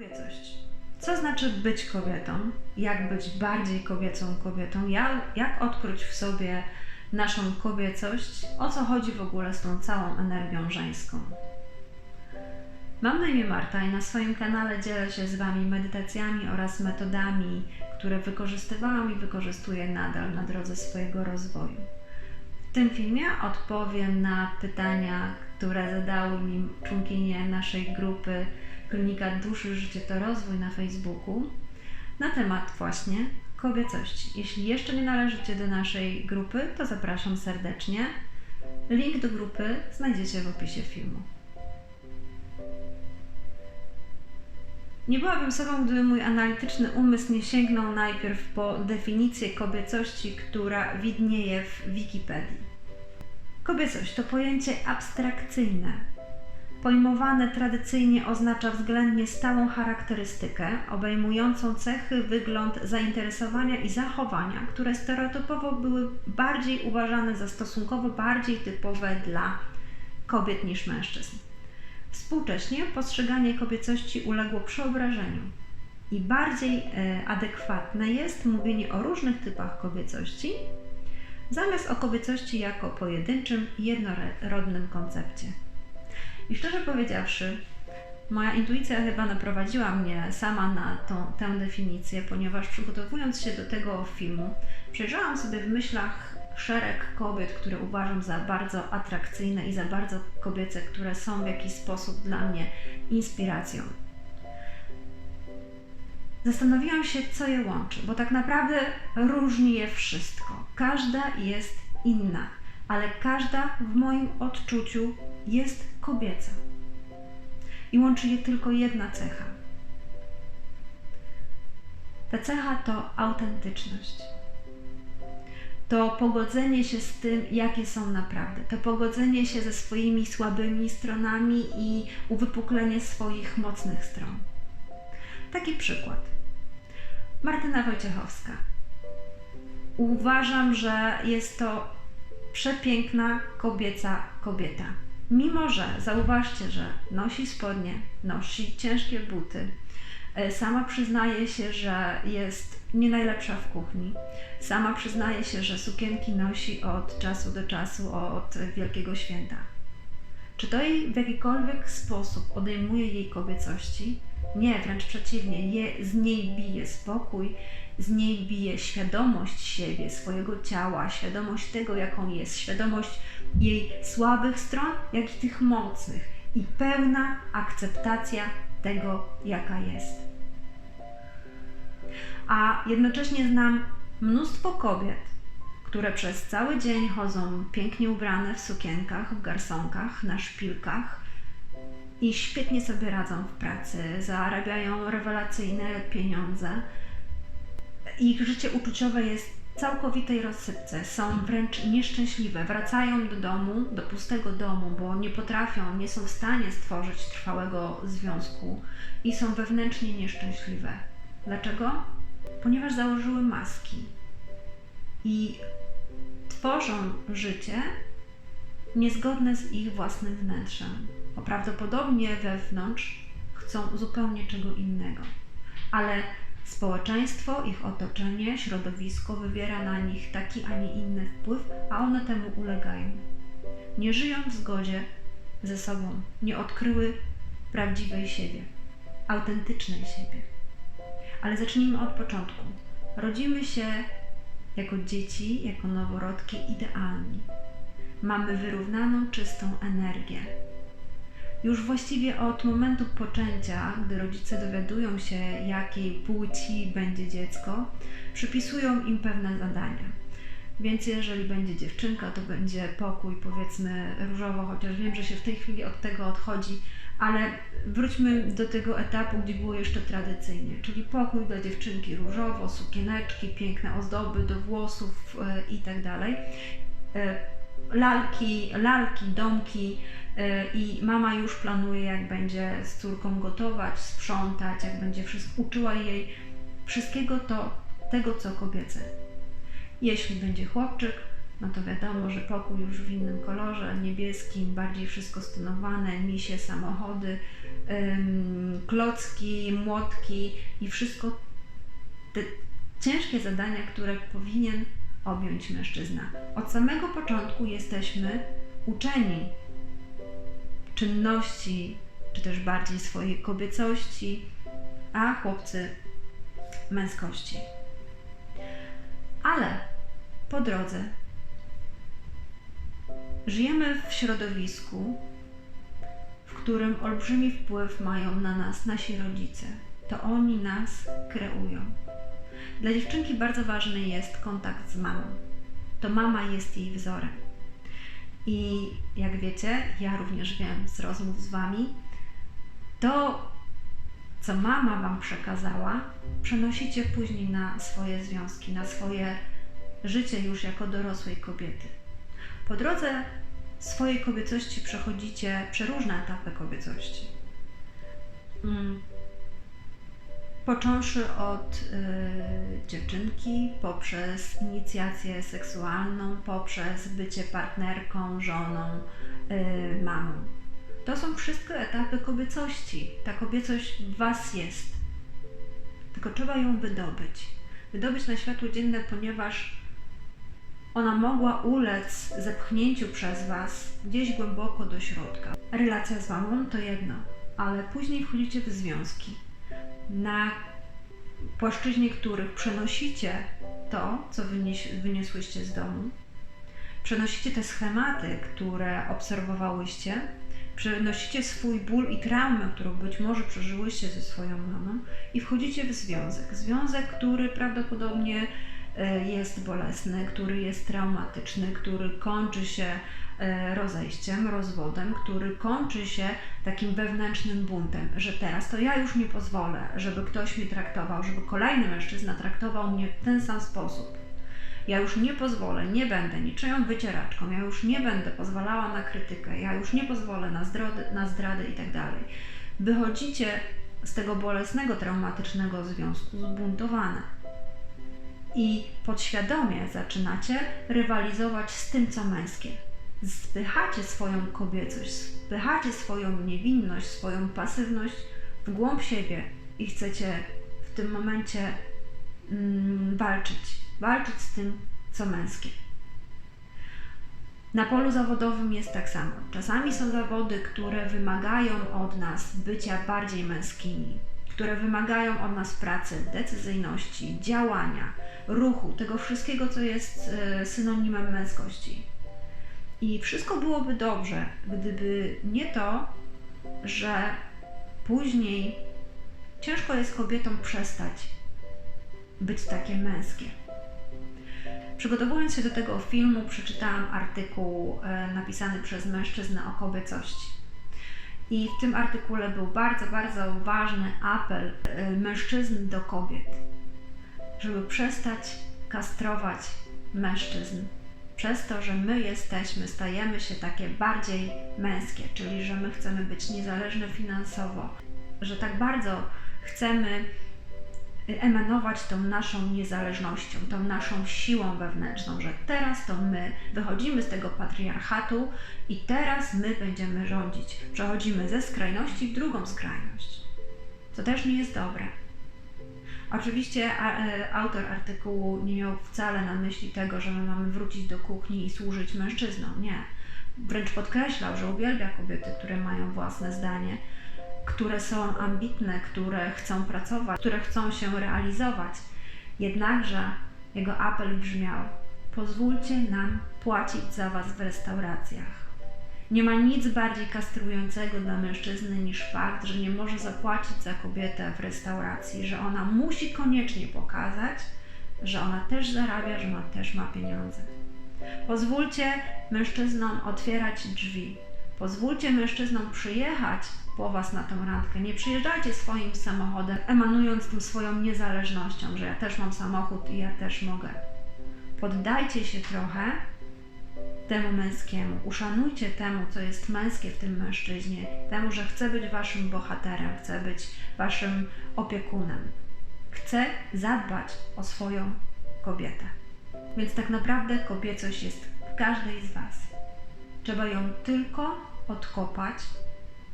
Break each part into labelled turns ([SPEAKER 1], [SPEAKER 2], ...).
[SPEAKER 1] Kobiecość. Co znaczy być kobietą? Jak być bardziej kobiecą kobietą? Jak, jak odkryć w sobie naszą kobiecość? O co chodzi w ogóle z tą całą energią żeńską? Mam na imię Marta i na swoim kanale dzielę się z Wami medytacjami oraz metodami, które wykorzystywałam i wykorzystuję nadal na drodze swojego rozwoju. W tym filmie odpowiem na pytania, które zadały mi członkinie naszej grupy Klinika Duszy Życie to Rozwój na Facebooku na temat właśnie kobiecości. Jeśli jeszcze nie należycie do naszej grupy, to zapraszam serdecznie. Link do grupy znajdziecie w opisie filmu. Nie byłabym sobą, gdyby mój analityczny umysł nie sięgnął najpierw po definicję kobiecości, która widnieje w Wikipedii. Kobiecość to pojęcie abstrakcyjne. Pojmowane tradycyjnie oznacza względnie stałą charakterystykę, obejmującą cechy, wygląd, zainteresowania i zachowania, które stereotypowo były bardziej uważane za stosunkowo bardziej typowe dla kobiet niż mężczyzn. Współcześnie postrzeganie kobiecości uległo przeobrażeniu i bardziej e, adekwatne jest mówienie o różnych typach kobiecości, zamiast o kobiecości jako pojedynczym, jednorodnym koncepcie. I szczerze powiedziawszy, moja intuicja chyba naprowadziła mnie sama na tą, tę definicję, ponieważ przygotowując się do tego filmu, przejrzałam sobie w myślach szereg kobiet, które uważam za bardzo atrakcyjne i za bardzo kobiece, które są w jakiś sposób dla mnie inspiracją. Zastanowiłam się, co je łączy, bo tak naprawdę różni je wszystko. Każda jest inna, ale każda w moim odczuciu jest kobieca. I łączy je tylko jedna cecha. Ta cecha to autentyczność. To pogodzenie się z tym, jakie są naprawdę. To pogodzenie się ze swoimi słabymi stronami i uwypuklenie swoich mocnych stron. Taki przykład. Martyna Wojciechowska. Uważam, że jest to przepiękna kobieca kobieta. Mimo, że zauważcie, że nosi spodnie, nosi ciężkie buty, e, sama przyznaje się, że jest nie najlepsza w kuchni, sama przyznaje się, że sukienki nosi od czasu do czasu, od Wielkiego Święta. Czy to jej w jakikolwiek sposób odejmuje jej kobiecości? Nie, wręcz przeciwnie, je, z niej bije spokój, z niej bije świadomość siebie, swojego ciała, świadomość tego, jaką jest, świadomość jej słabych stron, jak i tych mocnych i pełna akceptacja tego, jaka jest. A jednocześnie znam mnóstwo kobiet, które przez cały dzień chodzą pięknie ubrane w sukienkach, w garsonkach, na szpilkach i świetnie sobie radzą w pracy, zarabiają rewelacyjne pieniądze. Ich życie uczuciowe jest całkowitej rozsypce, są wręcz nieszczęśliwe. Wracają do domu, do pustego domu, bo nie potrafią, nie są w stanie stworzyć trwałego związku i są wewnętrznie nieszczęśliwe. Dlaczego? Ponieważ założyły maski i tworzą życie niezgodne z ich własnym wnętrzem. Prawdopodobnie wewnątrz chcą zupełnie czego innego. Ale społeczeństwo, ich otoczenie, środowisko wywiera na nich taki, a nie inny wpływ, a one temu ulegają. Nie żyją w zgodzie ze sobą, nie odkryły prawdziwej siebie, autentycznej siebie. Ale zacznijmy od początku. Rodzimy się jako dzieci, jako noworodki idealni. Mamy wyrównaną, czystą energię. Już właściwie od momentu poczęcia, gdy rodzice dowiadują się, jakiej płci będzie dziecko, przypisują im pewne zadania. Więc jeżeli będzie dziewczynka, to będzie pokój, powiedzmy różowo, chociaż wiem, że się w tej chwili od tego odchodzi, ale wróćmy do tego etapu, gdzie było jeszcze tradycyjnie, czyli pokój dla dziewczynki różowo, sukieneczki, piękne ozdoby do włosów e, lalki, lalki, domki e, i mama już planuje, jak będzie z córką gotować, sprzątać, jak będzie wszystko, uczyła jej wszystkiego to, tego, co kobiece. Jeśli będzie chłopczyk, no to wiadomo, że pokój już w innym kolorze, niebieskim, bardziej wszystko stonowane, misie, samochody, ym, klocki, młotki i wszystko te ciężkie zadania, które powinien objąć mężczyzna. Od samego początku jesteśmy uczeni czynności, czy też bardziej swojej kobiecości, a chłopcy męskości. Ale po drodze żyjemy w środowisku, w którym olbrzymi wpływ mają na nas nasi rodzice. To oni nas kreują. Dla dziewczynki bardzo ważny jest kontakt z mamą. To mama jest jej wzorem. I jak wiecie, ja również wiem z rozmów z Wami, to co mama Wam przekazała, przenosicie później na swoje związki, na swoje życie już jako dorosłej kobiety. Po drodze swojej kobiecości przechodzicie przeróżne etapy kobiecości. Mm. Począwszy od y, dziewczynki, poprzez inicjację seksualną, poprzez bycie partnerką, żoną, y, mamą. To są wszystko etapy kobiecości. Ta kobiecość w Was jest. Tylko trzeba ją wydobyć. Wydobyć na światło dzienne, ponieważ ona mogła ulec zepchnięciu przez Was gdzieś głęboko do środka. Relacja z mamą to jedno, ale później wchodzicie w związki, na płaszczyźnie których przenosicie to, co wynieś, wyniosłyście z domu, przenosicie te schematy, które obserwowałyście, przenosicie swój ból i traumę, którą być może przeżyłyście ze swoją mamą i wchodzicie w związek. Związek, który prawdopodobnie e, jest bolesny, który jest traumatyczny, który kończy się rozejściem, rozwodem, który kończy się takim wewnętrznym buntem, że teraz to ja już nie pozwolę, żeby ktoś mnie traktował, żeby kolejny mężczyzna traktował mnie w ten sam sposób. Ja już nie pozwolę, nie będę niczyją wycieraczką, ja już nie będę pozwalała na krytykę, ja już nie pozwolę na zdradę, na zdradę itd. Tak Wychodzicie z tego bolesnego, traumatycznego związku zbuntowane. I podświadomie zaczynacie rywalizować z tym, co męskie. Spychacie swoją kobiecość, spychacie swoją niewinność, swoją pasywność w głąb siebie i chcecie w tym momencie mm, walczyć walczyć z tym, co męskie. Na polu zawodowym jest tak samo. Czasami są zawody, które wymagają od nas bycia bardziej męskimi, które wymagają od nas pracy, decyzyjności, działania, ruchu, tego wszystkiego, co jest e, synonimem męskości. I wszystko byłoby dobrze, gdyby nie to, że później ciężko jest kobietom przestać być takie męskie. Przygotowując się do tego filmu, przeczytałam artykuł e, napisany przez mężczyznę o kobiecości. I w tym artykule był bardzo, bardzo ważny apel e, mężczyzn do kobiet, żeby przestać kastrować mężczyzn przez to, że my jesteśmy, stajemy się takie bardziej męskie, czyli że my chcemy być niezależne finansowo, że tak bardzo chcemy emanować tą naszą niezależnością, tą naszą siłą wewnętrzną, że teraz to my wychodzimy z tego patriarchatu i teraz my będziemy rządzić. Przechodzimy ze skrajności w drugą skrajność, co też nie jest dobre. Oczywiście e, autor artykułu nie miał wcale na myśli tego, że my mamy wrócić do kuchni i służyć mężczyznom. Nie. Wręcz podkreślał, że uwielbia kobiety, które mają własne zdanie, które są ambitne, które chcą pracować, które chcą się realizować. Jednakże jego apel brzmiał: Pozwólcie nam płacić za Was w restauracjach. Nie ma nic bardziej kastrującego dla mężczyzny niż fakt, że nie może zapłacić za kobietę w restauracji, że ona musi koniecznie pokazać, że ona też zarabia, że ona też ma pieniądze. Pozwólcie mężczyznom otwierać drzwi. Pozwólcie mężczyznom przyjechać po Was na tą randkę. Nie przyjeżdżajcie swoim samochodem, emanując tym swoją niezależnością, że ja też mam samochód i ja też mogę. Poddajcie się trochę temu męskiemu. Uszanujcie temu, co jest męskie w tym mężczyźnie, temu, że chce być Waszym bohaterem, chce być Waszym opiekunem. Chce zadbać o swoją kobietę. Więc tak naprawdę kobiecość jest w każdej z Was. Trzeba ją tylko odkopać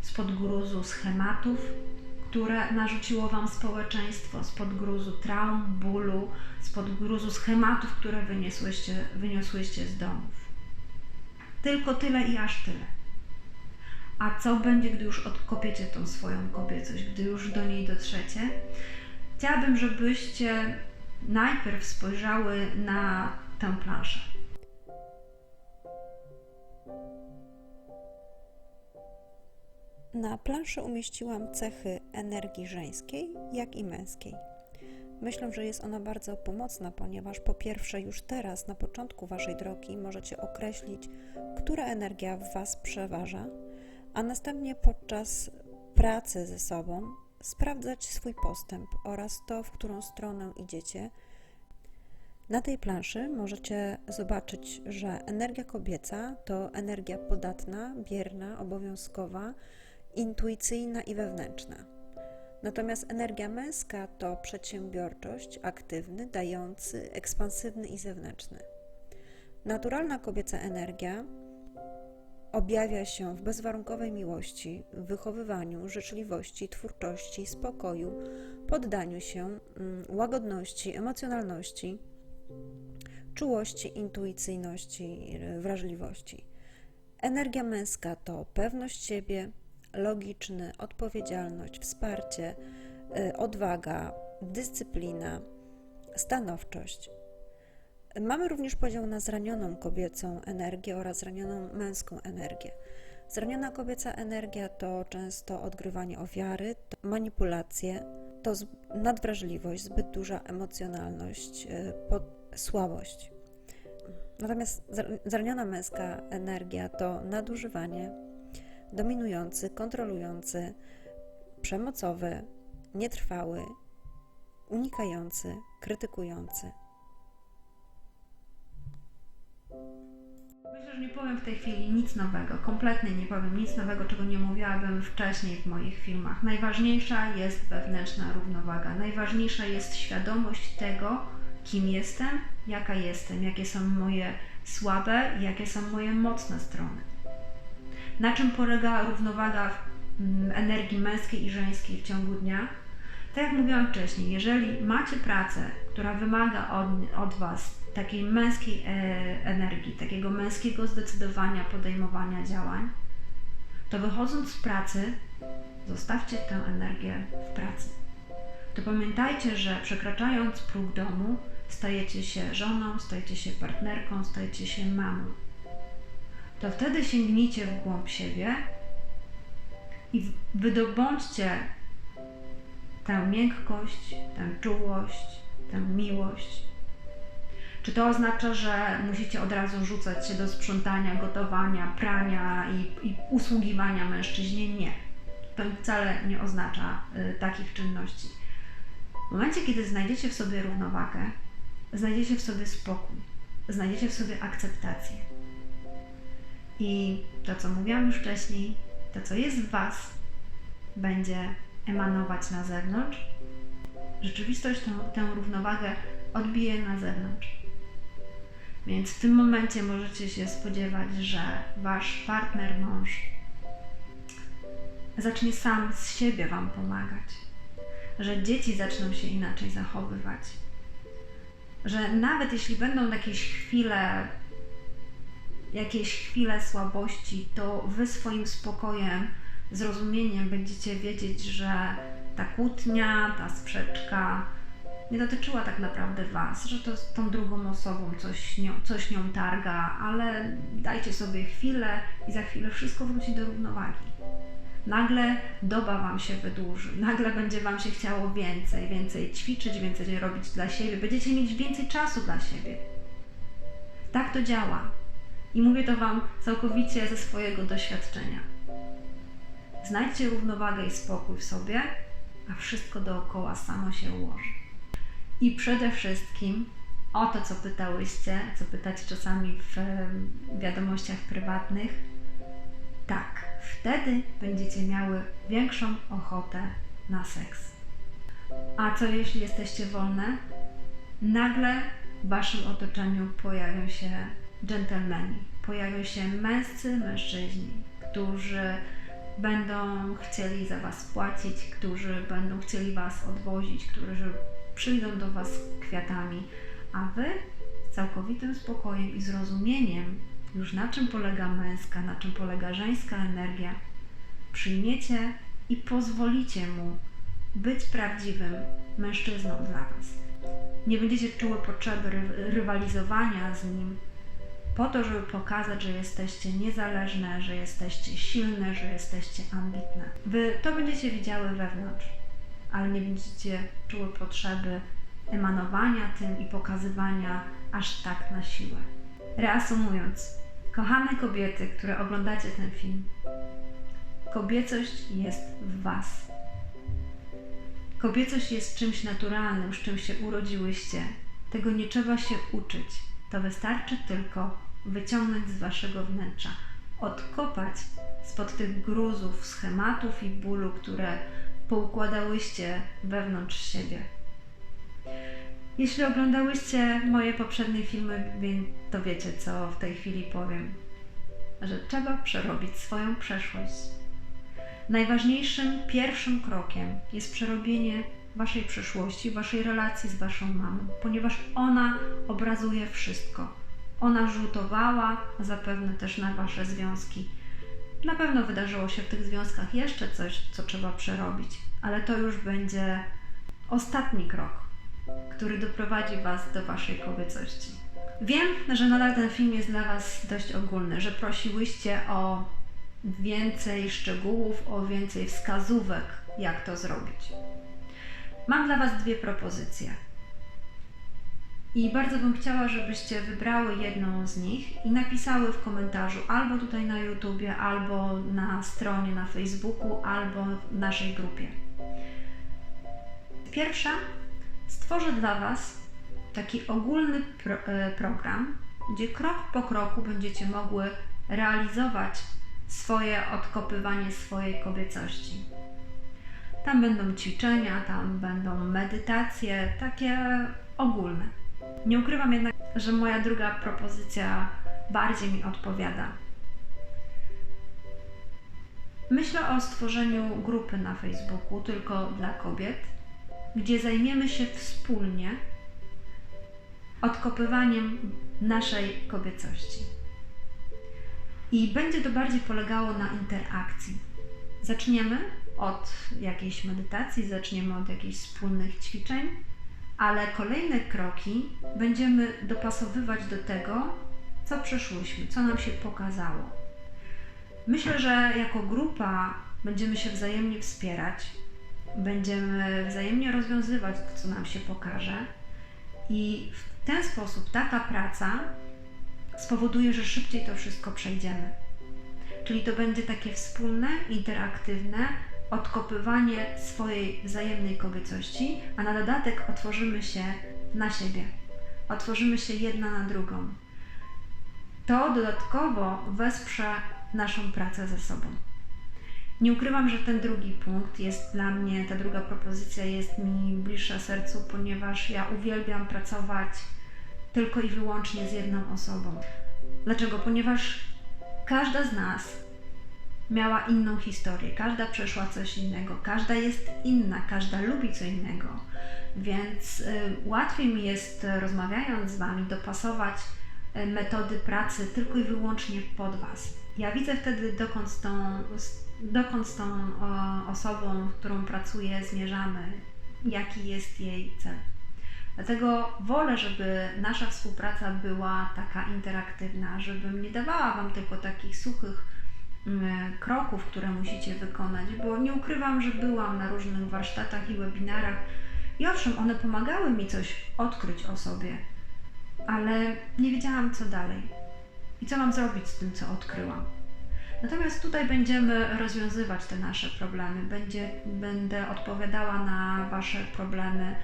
[SPEAKER 1] spod gruzu schematów, które narzuciło Wam społeczeństwo, spod gruzu traum, bólu, spod gruzu schematów, które wyniosłyście, wyniosłyście z domów. Tylko tyle i aż tyle. A co będzie, gdy już odkopiecie tą swoją kobiecość, gdy już do niej dotrzecie? Chciałabym, żebyście najpierw spojrzały na tę planszę.
[SPEAKER 2] Na planszy umieściłam cechy energii żeńskiej, jak i męskiej. Myślę, że jest ona bardzo pomocna, ponieważ po pierwsze, już teraz, na początku Waszej drogi, możecie określić, która energia w Was przeważa, a następnie podczas pracy ze sobą sprawdzać swój postęp oraz to, w którą stronę idziecie. Na tej planszy możecie zobaczyć, że energia kobieca to energia podatna, bierna, obowiązkowa, intuicyjna i wewnętrzna. Natomiast energia męska to przedsiębiorczość, aktywny, dający, ekspansywny i zewnętrzny. Naturalna kobieca energia objawia się w bezwarunkowej miłości, wychowywaniu, życzliwości, twórczości, spokoju, poddaniu się, mm, łagodności, emocjonalności, czułości, intuicyjności, wrażliwości. Energia męska to pewność siebie, logiczny, odpowiedzialność, wsparcie, y, odwaga, dyscyplina, stanowczość. Mamy również podział na zranioną kobiecą energię oraz zranioną męską energię. Zraniona kobieca energia to często odgrywanie ofiary, to manipulacje, to nadwrażliwość, zbyt duża emocjonalność, y, słabość. Natomiast zraniona męska energia to nadużywanie, dominujący, kontrolujący, przemocowy, nietrwały, unikający, krytykujący.
[SPEAKER 1] Myślę, że nie powiem w tej chwili nic nowego, kompletnie nie powiem nic nowego, czego nie mówiłabym wcześniej w moich filmach. Najważniejsza jest wewnętrzna równowaga, najważniejsza jest świadomość tego, kim jestem, jaka jestem, jakie są moje słabe i jakie są moje mocne strony. Na czym polega równowaga mm, energii męskiej i żeńskiej w ciągu dnia? Tak jak mówiłam wcześniej, jeżeli macie pracę, która wymaga od, od Was takiej męskiej e, energii, takiego męskiego zdecydowania, podejmowania działań, to wychodząc z pracy, zostawcie tę energię w pracy. To pamiętajcie, że przekraczając próg domu, stajecie się żoną, stajecie się partnerką, stajecie się mamą to wtedy sięgnijcie w głąb siebie i wydobądźcie tę miękkość, tę czułość, tę miłość. Czy to oznacza, że musicie od razu rzucać się do sprzątania, gotowania, prania i, i usługiwania mężczyźnie? Nie. To wcale nie oznacza y, takich czynności. W momencie, kiedy znajdziecie w sobie równowagę, znajdziecie w sobie spokój, znajdziecie w sobie akceptację i to, co mówiłam już wcześniej, to, co jest w Was, będzie emanować na zewnątrz. Rzeczywistość tę, tę równowagę odbije na zewnątrz. Więc w tym momencie możecie się spodziewać, że Wasz partner, mąż zacznie sam z siebie Wam pomagać, że dzieci zaczną się inaczej zachowywać, że nawet jeśli będą jakieś chwile jakieś chwile słabości, to wy swoim spokojem, zrozumieniem będziecie wiedzieć, że ta kłótnia, ta sprzeczka nie dotyczyła tak naprawdę Was, że to z tą drugą osobą coś nią, coś nią targa, ale dajcie sobie chwilę i za chwilę wszystko wróci do równowagi. Nagle doba Wam się wydłuży, nagle będzie Wam się chciało więcej, więcej ćwiczyć, więcej robić dla siebie, będziecie mieć więcej czasu dla siebie. Tak to działa. I mówię to Wam całkowicie ze swojego doświadczenia. Znajdźcie równowagę i spokój w sobie, a wszystko dookoła samo się ułoży. I przede wszystkim o to, co pytałyście, co pytacie czasami w wiadomościach prywatnych, tak, wtedy będziecie miały większą ochotę na seks. A co jeśli jesteście wolne? Nagle w waszym otoczeniu pojawią się dżentelmeni. Pojawią się męscy mężczyźni, którzy będą chcieli za Was płacić, którzy będą chcieli Was odwozić, którzy przyjdą do Was kwiatami, a Wy z całkowitym spokojem i zrozumieniem, już na czym polega męska, na czym polega żeńska energia, przyjmiecie i pozwolicie mu być prawdziwym mężczyzną dla Was. Nie będziecie czuły potrzeby ry- rywalizowania z nim, po to, żeby pokazać, że jesteście niezależne, że jesteście silne, że jesteście ambitne. Wy to będziecie widziały wewnątrz, ale nie będziecie czuły potrzeby emanowania tym i pokazywania aż tak na siłę. Reasumując, kochane kobiety, które oglądacie ten film, kobiecość jest w Was. Kobiecość jest czymś naturalnym, z czym się urodziłyście. Tego nie trzeba się uczyć. To wystarczy tylko wyciągnąć z waszego wnętrza, odkopać spod tych gruzów, schematów i bólu, które poukładałyście wewnątrz siebie. Jeśli oglądałyście moje poprzednie filmy, to wiecie, co w tej chwili powiem. Że trzeba przerobić swoją przeszłość. Najważniejszym pierwszym krokiem jest przerobienie waszej przyszłości, waszej relacji z waszą mamą, ponieważ ona obrazuje wszystko. Ona rzutowała zapewne też na wasze związki. Na pewno wydarzyło się w tych związkach jeszcze coś, co trzeba przerobić, ale to już będzie ostatni krok, który doprowadzi was do waszej kobiecości. Wiem, że nadal ten film jest dla was dość ogólny, że prosiłyście o więcej szczegółów, o więcej wskazówek, jak to zrobić. Mam dla Was dwie propozycje. I bardzo bym chciała, żebyście wybrały jedną z nich i napisały w komentarzu albo tutaj na YouTubie, albo na stronie na Facebooku, albo w naszej grupie. Pierwsza, stworzę dla Was taki ogólny pro, e, program, gdzie krok po kroku będziecie mogły realizować swoje odkopywanie swojej kobiecości. Tam będą ćwiczenia, tam będą medytacje, takie ogólne. Nie ukrywam jednak, że moja druga propozycja bardziej mi odpowiada. Myślę o stworzeniu grupy na Facebooku tylko dla kobiet, gdzie zajmiemy się wspólnie odkopywaniem naszej kobiecości. I będzie to bardziej polegało na interakcji. Zaczniemy od jakiejś medytacji, zaczniemy od jakichś wspólnych ćwiczeń, ale kolejne kroki będziemy dopasowywać do tego, co przeszłyśmy, co nam się pokazało. Myślę, że jako grupa będziemy się wzajemnie wspierać, będziemy wzajemnie rozwiązywać to, co nam się pokaże, i w ten sposób taka praca spowoduje, że szybciej to wszystko przejdziemy. Czyli to będzie takie wspólne, interaktywne odkopywanie swojej wzajemnej kobiecości, a na dodatek otworzymy się na siebie. Otworzymy się jedna na drugą. To dodatkowo wesprze naszą pracę ze sobą. Nie ukrywam, że ten drugi punkt jest dla mnie, ta druga propozycja jest mi bliższa sercu, ponieważ ja uwielbiam pracować tylko i wyłącznie z jedną osobą. Dlaczego? Ponieważ każda z nas miała inną historię, każda przeszła coś innego, każda jest inna, każda lubi co innego, więc y, łatwiej mi jest y, rozmawiając z Wami dopasować y, metody pracy tylko i wyłącznie pod Was. Ja widzę wtedy, dokąd z tą, dokąd z tą osobą, którą pracuję, zmierzamy, jaki jest jej cel. Dlatego wolę, żeby nasza współpraca była taka interaktywna, żebym nie dawała Wam tylko takich suchych kroków, które musicie wykonać, bo nie ukrywam, że byłam na różnych warsztatach i webinarach i owszem, one pomagały mi coś odkryć o sobie, ale nie wiedziałam co dalej i co mam zrobić z tym, co odkryłam. Natomiast tutaj będziemy rozwiązywać te nasze problemy. Będzie, będę odpowiadała na Wasze problemy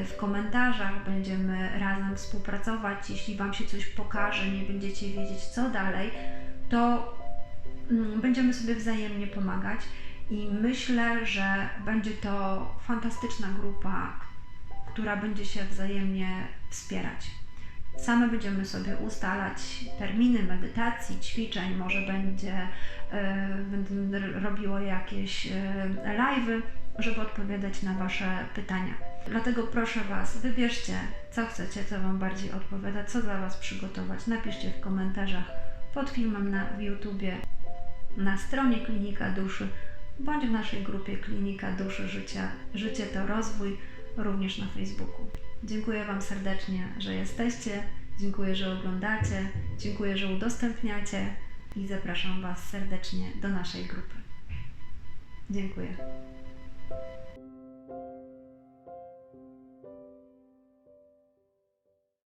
[SPEAKER 1] y, w komentarzach, będziemy razem współpracować. Jeśli Wam się coś pokaże, nie będziecie wiedzieć co dalej, to będziemy sobie wzajemnie pomagać i myślę, że będzie to fantastyczna grupa, która będzie się wzajemnie wspierać. Same będziemy sobie ustalać terminy medytacji, ćwiczeń, może będzie, e, będę r- robiło jakieś e, live'y, żeby odpowiadać na Wasze pytania. Dlatego proszę Was, wybierzcie, co chcecie, co Wam bardziej odpowiada, co dla Was przygotować. Napiszcie w komentarzach pod filmem na YouTubie, na stronie Klinika Duszy, bądź w naszej grupie Klinika Duszy Życia. Życie to rozwój, również na Facebooku. Dziękuję Wam serdecznie, że jesteście. Dziękuję, że oglądacie. Dziękuję, że udostępniacie i zapraszam Was serdecznie do naszej grupy. Dziękuję.